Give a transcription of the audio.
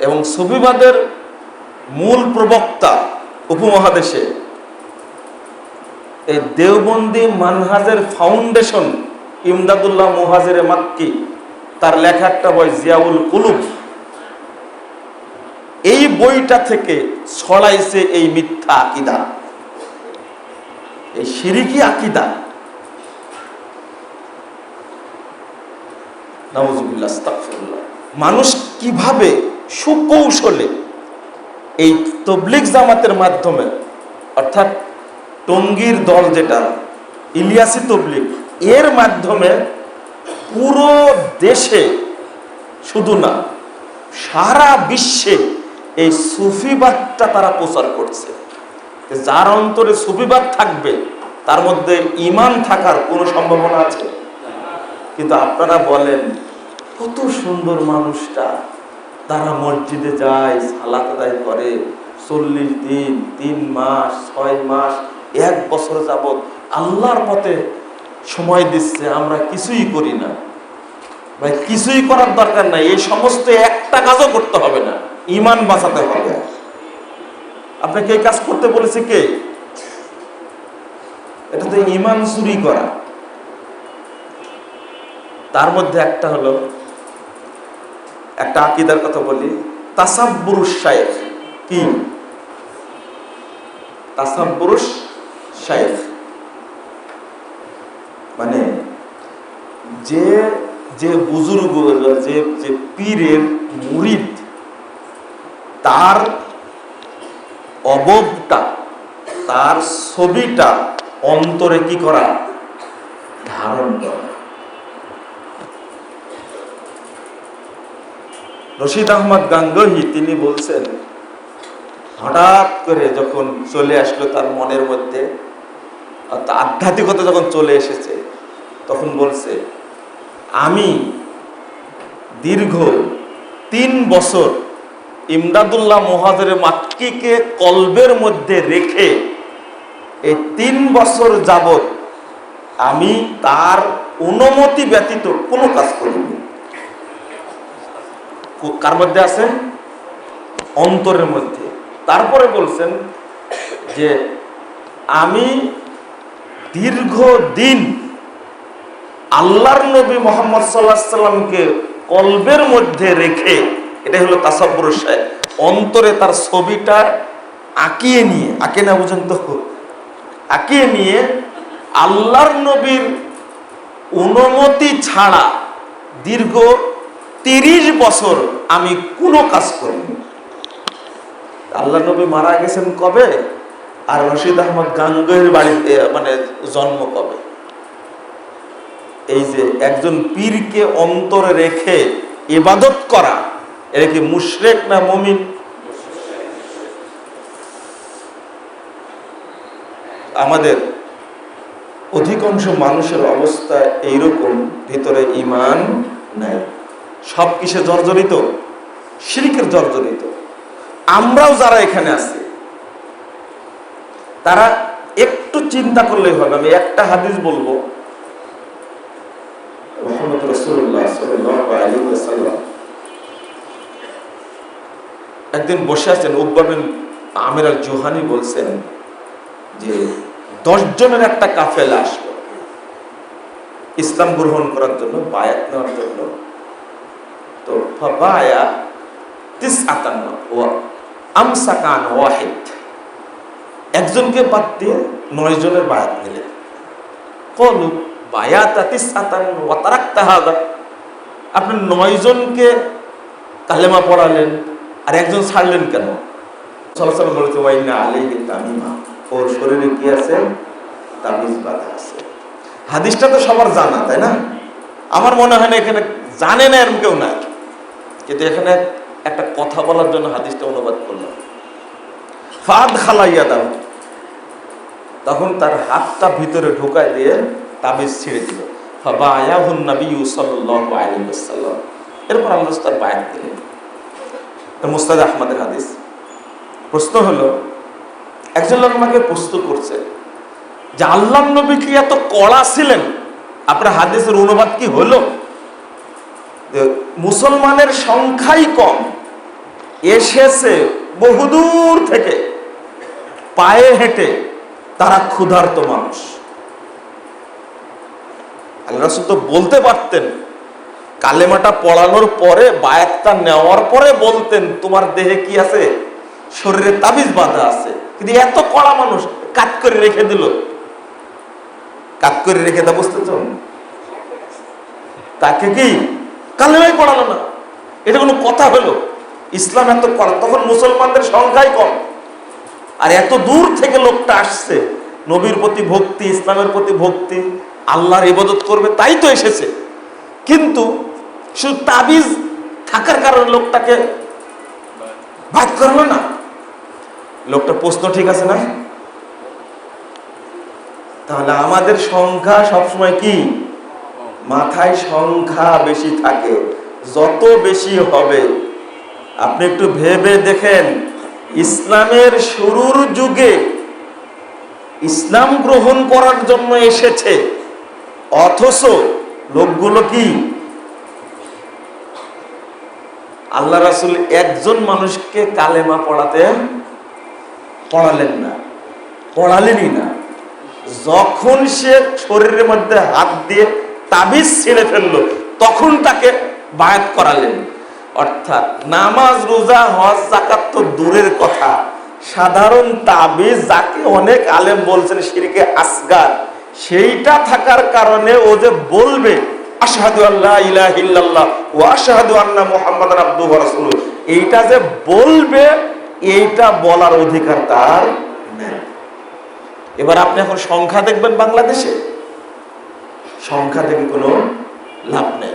এবং সুফিবাদের মূল প্রবক্তা উপমহাদেশে এই দেওবন্দি মানহাজের ফাউন্ডেশন ইমদাদুল্লাহ মুহাজের মাক্কি, তার লেখা একটা বই, জিয়াউল কুলুব। এই বইটা থেকে ছড়াইছে এই মিথ্যা আকিদা। এই সিরিকি আকিদা। মানুষ কীভাবে সুকৌশলে এই তবলিগ জামাতের মাধ্যমে, অর্থাৎ টঙ্গীর দল যেটা, ইলিয়াসি তবলিগ, এর মাধ্যমে পুরো দেশে শুধু না, সারা বিশ্বে এই সুফিবাদটা তারা প্রচার করছে। যার অন্তরে সুফিবাদ থাকবে, তার মধ্যে ইমান থাকার কোনো সম্ভাবনা আছে? কিন্তু আপনারা বলেন, কত সুন্দর মানুষটা। তারা মসজিদে যায়, সালাত আদায় করে। চল্লিশ দিন, তিন মাস, ছয় মাস, এক বছর যাবৎ আল্লাহর পথে সময় দিচ্ছে, আমরা কিছুই করি না। ভাই, কিছুই করার দরকার নাই। এই সমস্ত একটা কাজও করতে হবে না। ইমান বাঁচাতে হবে। আপনাকে এই কাজ করতে বলেছে কে? এটা তো ইমান চুরি করা। তার মধ্যে একটা হলো একটা আকিদার কথা বলি। তাসাব্বুরুস শায়েখ কি? তাসাব্বুরুস শায়েখ মানে যে যে বুজুর্গ, যে যে পীরের মুরিদ, তার অববটা তার ছবিটা অন্তরে কি করা? ধারণ করা। রশিদ আহমদ গাঙ্গহি, তিনি বলছেন, হঠাৎ করে যখন চলে আসলো তার মনের মধ্যে আধ্যাত্মিকতা যখন চলে এসেছে, তখন বলছে, আমি দীর্ঘ তিন বছর ইমদাদুল্লাহ মহাজের মাক্কিকে কলবের মধ্যে রেখে, এই তিন বছর যাবত আমি তার অনুমতি ব্যতীত কোনো কাজ করিনি। কার মধ্যে আছে? অন্তরের মধ্যে। তারপরে বলছেন যে আমি দীর্ঘ দিন আল্লাহর নবী মোহাম্মদ সাল্লাহ সাল্লামকে কলবের মধ্যে রেখে এটা হলো তাসাব্বুর সাহেব, অন্তরে তার ছবিটা আঁকিয়ে নিয়ে, আঁকে না বুঝেন তো? আঁকিয়ে নিয়ে আল্লাহর নবীর অনুমতি ছাড়া দীর্ঘ তিরিশ বছর আমি কোনো কাজ করিনি আল্লাহ নবী মারা গেছেন কবে? আর রশিদ আহমদ গাঙ্গের বাড়িতে মানে জন্ম কবে? এই যে একজন পীরকে অন্তরে রেখে ইবাদত করা এটা কি মুশরেক না মমিন? আমাদের অধিকাংশ মানুষের অবস্থা এইরকম, ভিতরে ইমান নাই। সব কিসে জর্জরিত, শিরিকের জর্জরিত। আমরাও যারা এখানে আছি, তারা একটু চিন্তা করলেই হবে। আমি একটা হাদিস বলব। একদিন বসে আছেন উকবা বিন আমির আল জোহানি বলছেন যে দশ জনের একটা কাফেলা আসলো। ইসলাম গ্রহণ করার জন্য, বায়াত নেওয়ার জন্য। তো আতান্ন ও আমসাকান ওয়াহিদ একজনকে বাদ দিয়ে নয় জনের বায়াত নিলেন। কলু, বায়াতা তিস আতান ওয়াতারাক তাহাদা আপনি নয় জনকে কালেমা পড়ালেন, আর একজন ছাড়লেন কেন? সরাসরি বলেছে ওয়াই না আলী তামিমা। ওর শরীরে কি আছে? তাবিজ বাধা আছে। হাদিসটা তো সবার জানা, তাই না? আমার মনে হয় না এখানে জানে না এরকম কেউ নাই। কিন্তু এখানে একটা কথা বলার জন্য হাদিসটা অনুবাদ করলাম ফাদ খালাইয়া দাও। তখন তার হাতটা ভিতরে ঢোকায় দিয়ে তাবিজ ছিঁড়ে দিল। ফাবায়াহুন নবী সাল্লাল্লাহু এরপর আল্লাহ তার বায়াত দিলেন। মুস্তাদ আহমদের হাদিস। প্রশ্ন হলো, একজন লোক আমাকে প্রশ্ন করছে যে, আল্লাহ নবী কি এত কড়া ছিলেন? আপনার হাদিসের অনুবাদ কি হলো? মুসলমানের সংখ্যাই কম। এসেছে বহুদূর থেকে। পায়ে হেঁটে তারা ক্ষুধার্ত মানুষ। আল্লাহ তো বলতে পারতেন, কালেমাটা পড়ানোর পরে, বায়াতটা নেওয়ার পরে বলতেন, তোমার দেহে কি আছে? শরীরে তাবিজ বাঁধা আছে। কিন্তু এত কড়া মানুষ কাট করে রেখে দিল। কাট করে রেখে দা বুঝতে তাকে কি কালেমাই পড়ালো না। এটা কোনো কথা হলো? ইসলাম এত কড়া, তখন মুসলমানদের সংখ্যাই কম। আর এত দূর থেকে লোকটা আসছে, নবীর প্রতি ভক্তি, ইসলামের প্রতি ভক্তি, আল্লাহর ইবাদত করবে, তাই তো এসেছে। কিন্তু শুধু তাবিজ থাকার কারণে লোকটাকে বাদ করল না। লোকটা প্রশ্ন, ঠিক আছে না? তাহলে আমাদের সংখ্যা সবসময় কি? মাথায় সংখ্যা বেশি থাকে, যত বেশি হবে। আপনি একটু ভেবে দেখেন, ইসলামের শুরুর যুগে ইসলাম গ্রহণ করার জন্য এসেছে। অথচ লোকগুলো কি? আল্লাহ রাসুল একজন মানুষকে কালেমা পড়াতে পড়ালেন না, পড়ালেনই না। যখন সে শরীরের মধ্যে হাত দিয়ে তাবিজ ছিঁড়ে ফেলল। তখন তাকে বায়াত করালেন। অর্থাৎ নামাজ, রোজা, হজ জাকাত তো দূরের কথা। সাধারণ তাবিজ যাকে অনেক আলেম বলছেন শিরকে আসগার, সেইটা থাকার কারণে ও যে বলবে, আশহাদু আল্লাহ ইলাহা ইল্লাল্লাহ ওয়া আশহাদু আন্না মুহাম্মাদান আবদুহু ওয়া এইটা যে বলবে, এইটা বলার অধিকার তার এবার আপনি এখন সংখ্যা দেখবেন বাংলাদেশে। সংখ্যা থেকে কোনো লাভ নেই।